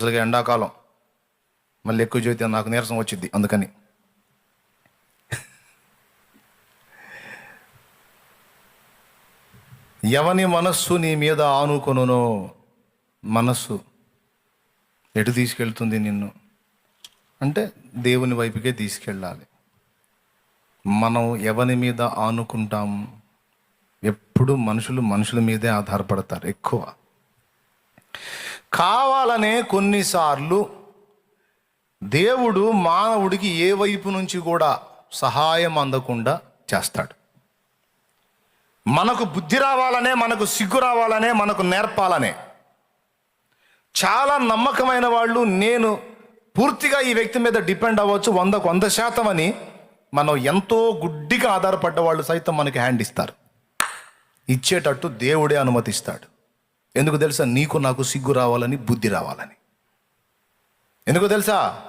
అసలు ఎండాకాలం. మళ్ళీ ఎక్కువ చేస్తే నాకు నీరసం వచ్చింది అందుకని. ఎవని మనస్సు నీ మీద ఆనుకొనునో మనస్సు ఎటు తీసుకెళ్తుంది నిన్ను? అంటే దేవుని వైపుకే తీసుకెళ్ళాలి. మనం ఎవరి మీద ఆనుకుంటాం? ఎప్పుడు మనుషులు మనుషుల మీదే ఆధారపడతారు ఎక్కువ. కావాలనే కొన్నిసార్లు దేవుడు మానవుడికి ఏ వైపు నుంచి కూడా సహాయం అందకుండా చేస్తాడు. మనకు బుద్ధి రావాలనే మనకు సిగ్గు రావాలనే మనకు నేర్పాలనే. చాలా నమ్మకమైన వాళ్ళు నేను పూర్తిగా ఈ వ్యక్తి మీద డిపెండ్ అవ్వచ్చు వందకు వంద శాతం అని మనం ఎంతో గుడ్డిగా ఆధారపడ్డ వాళ్ళు సైతం మనకి హ్యాండ్ ఇస్తారు. ఇచ్చేటట్టు దేవుడే అనుమతిస్తాడు. ఎందుకు తెలుసా? నీకు నాకు సిగ్గు రావాలని బుద్ధి రావాలని. ఎందుకు తెలుసా?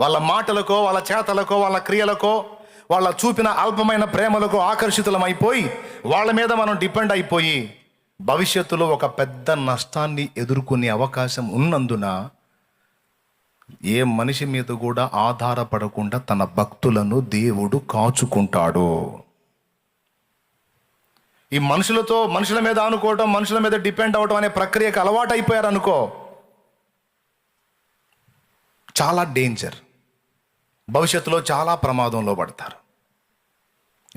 వాళ్ళ మాటలకో వాళ్ళ చేతలకో వాళ్ళ క్రియలకో వాళ్ళ చూపిన అల్పమైన ప్రేమలకు ఆకర్షితులమైపోయి వాళ్ళ మీద మనం డిపెండ్ అయిపోయి భవిష్యత్తులో ఒక పెద్ద నష్టాన్ని ఎదుర్కొనే అవకాశం ఉన్నందున ఏ మనిషి మీద కూడా ఆధారపడకుండా తన భక్తులను దేవుడు కాచుకుంటాడు. ఈ మనుషులతో మనుషుల మీద అనుకోవటం మనుషుల మీద డిపెండ్ అవటం అనే ప్రక్రియకు అలవాటు అయిపోయారు అనుకో చాలా డేంజర్. భవిష్యత్తులో చాలా ప్రమాదంలో పడతారు.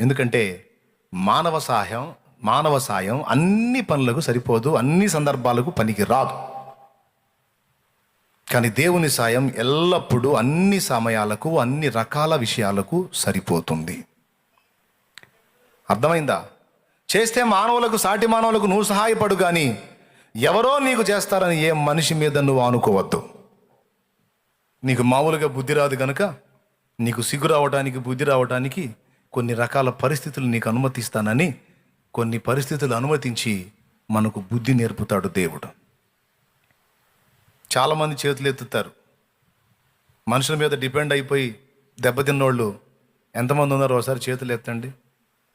ఎందుకంటే మానవ సహాయం మానవ సాయం అన్ని పనులకు సరిపోదు అన్ని సందర్భాలకు పనికి రాదు. కానీ దేవుని సాయం ఎల్లప్పుడూ అన్ని సమయాలకు అన్ని రకాల విషయాలకు సరిపోతుంది. అర్థమైందా? చేస్తే మానవులకు సాటి మానవులకు నువ్వు సహాయపడు కానీ ఎవరో నీకు చేస్తారని ఏ మనిషి మీద నువ్వు ఆనుకోవద్దు. నీకు మామూలుగా బుద్ధి రాదు కనుక నీకు సిగ్గు రావడానికి బుద్ధి రావడానికి కొన్ని రకాల పరిస్థితులు నీకు అనుమతిస్తానని కొన్ని పరిస్థితులు అనుమతించి మనకు బుద్ధి నేర్పుతాడు దేవుడు. చాలామంది చేతులు ఎత్తుతారు. మనుషుల మీద డిపెండ్ అయిపోయి దెబ్బతిన్నోళ్ళు ఎంతమంది ఉన్నారో ఒకసారి చేతులు ఎత్తండి.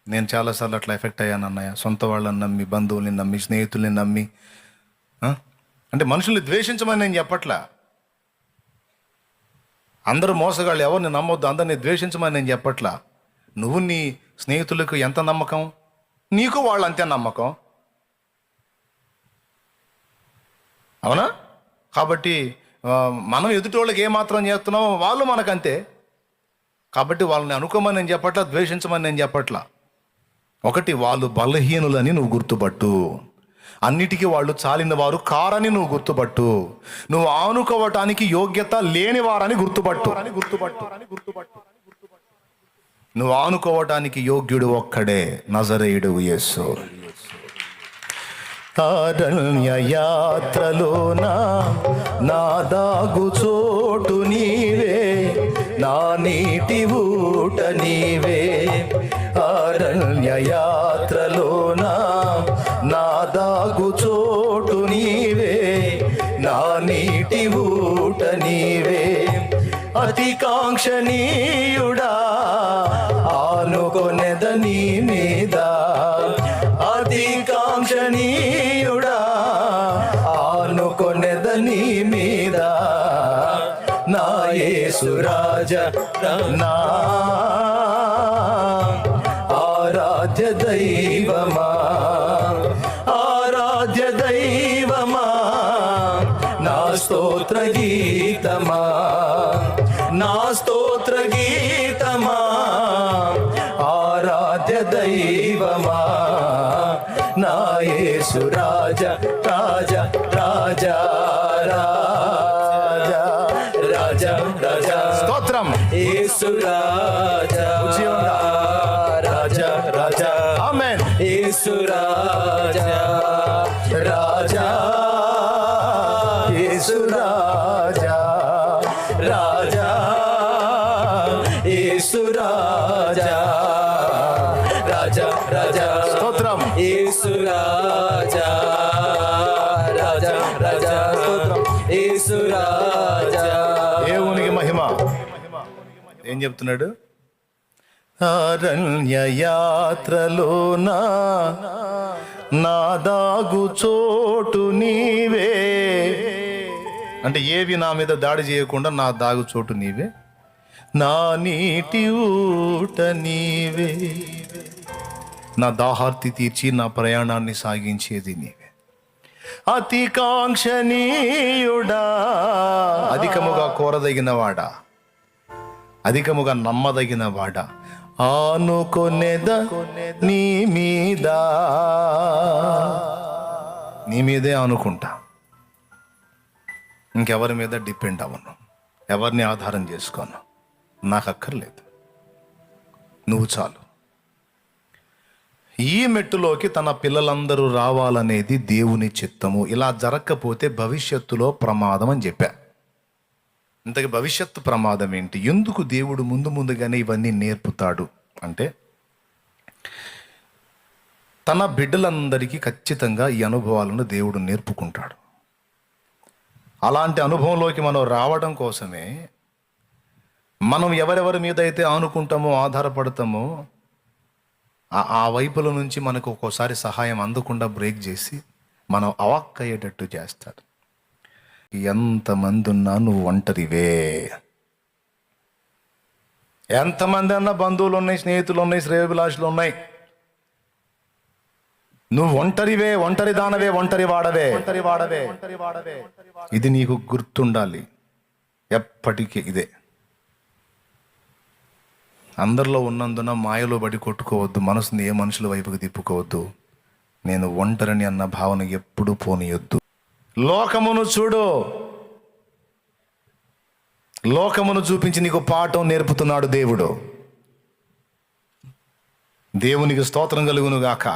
నేను చాలాసార్లు అట్లా ఎఫెక్ట్ అయ్యాను అన్నయ్య. సొంత వాళ్ళని నమ్మి బంధువుల్ని నమ్మి స్నేహితుల్ని నమ్మి అంటే మనుషుల్ని ద్వేషించమని నేను చెప్పట్లా. అందరూ మోసగాళ్ళు ఎవరిని నమ్మొద్దు అందరిని ద్వేషించమని నేను చెప్పట్లా. నువ్వు నీ స్నేహితులకు ఎంత నమ్మకం? నీకు వాళ్ళు అంతే నమ్మకం. అవునా? కాబట్టి మనం ఎదుటి వాళ్ళకి ఏమాత్రం చేస్తున్నామో వాళ్ళు మనకంతే. కాబట్టి వాళ్ళని అనుకోమని నేను చెప్పట్లా ద్వేషించమని నేను చెప్పట్లా. ఒకటి వాళ్ళు బలహీనులని నువ్వు గుర్తుపట్టు. అన్నిటికీ వాళ్ళు చాలిన వారు కారని నువ్వు గుర్తుపట్టు. నువ్వు ఆనుకోవటానికి యోగ్యత లేని వారని గుర్తుపట్టు. గుర్తుపట్టు గుర్తుపట్టు నువ్వు ఆనుకోవటానికి యోగ్యుడు ఒక్కడే నజరేయుడు యేసు. తారణ్య యాత్రలోన నా దాగు చోటు నీవే నా నీటి ఊట నీవే. అరణ్యయాత్రలోన నా దాగు చోటు నీవే నా నీటి ఊట నీవే. అతి కాంక్షణీయుడా ఆనుకొనెద నీ మీద. అతి కాంక్షణీయుడా ఆనుకొనెద నీ మీద. నా యేసురాజ నా నా స్తోత్ర గీతమా నా స్తోత్ర గీతమా ఆరాధ్య దైవమా నా యేసు రాజ రాజ రాజ రాజ రాజ రాజ స్తోత్రం యేసు రాజ రాజా రాజా రాజా. స్తోత్రం. రాజా స్తోత్రం. దేవునికి మహిమ. ఏం చెప్తున్నాడు? అరణ్య యాత్రలోనా నా దాగు చోటు నీవే. అంటే ఏవి నా మీద దాడి చేయకుండా నా దాగు చోటు నీవే? నా నీటి ఊట నీవే. నా దాహార్తి తీర్చి నా ప్రయాణాన్ని సాగించేది నీవే. అతి కాంక్షణీయుడా అధికముగా కోరదగిన వాడా అధికముగా నమ్మదగిన వాడా ఆనుకొనేద నీ మీద. నీ మీదే అనుకుంటా ఇంకెవరి మీద డిపెండ్ అవ్వను. ఎవరిని ఆధారం చేసుకోను. నాకు అక్కర్లేదు. నువ్వు చాలు. ఈ మెట్టులోకి తన పిల్లలందరూ రావాలనేది దేవుని చిత్తము. ఇలా జరగకపోతే భవిష్యత్తులో ప్రమాదం అని చెప్పా. ఇంతకీ భవిష్యత్తు ప్రమాదం ఏంటి? ఎందుకు దేవుడు ముందు ముందుగానే ఇవన్నీ నేర్పుతాడు? అంటే తన బిడ్డలందరికీ ఖచ్చితంగా ఈ అనుభవాలను దేవుడు నేర్పుకుంటాడు. అలాంటి అనుభవంలోకి మనం రావడం కోసమే మనం ఎవరెవరి మీద అయితే ఆనుకుంటామో ఆధారపడతామో ఆ- వైపుల నుంచి మనకు ఒక్కోసారి సహాయం అందకుండా బ్రేక్ చేసి మనం అవాక్కయ్యేటట్టు చేస్తాడు ఎంతమంది ఉన్నా నువ్వు ఒంటరివే. ఎంతమంది అన్న బంధువులు ఉన్నాయి స్నేహితులు ఉన్నాయి శ్రేయభిలాషులు ఉన్నాయి నువ్వు ఒంటరివే ఒంటరి దానవే ఒంటరి వాడవే ఒంటరి వాడవే ఒంటరి వాడవే ఇది నీకు గుర్తుండాలి. ఎప్పటికీ ఇదే. అందరిలో ఉన్నందున మాయలో బడి కొట్టుకోవద్దు మనసుని ఏ మనుషుల వైపుకి తిప్పుకోవద్దు. నేను ఒంటరిని అన్న భావన ఎప్పుడూ పోనీయొద్దు. లోకమును చూడు. లోకమును చూపించి నీకు పాఠం నేర్పుతున్నాడు దేవుడు. దేవునికి స్తోత్రం కలుగును గాక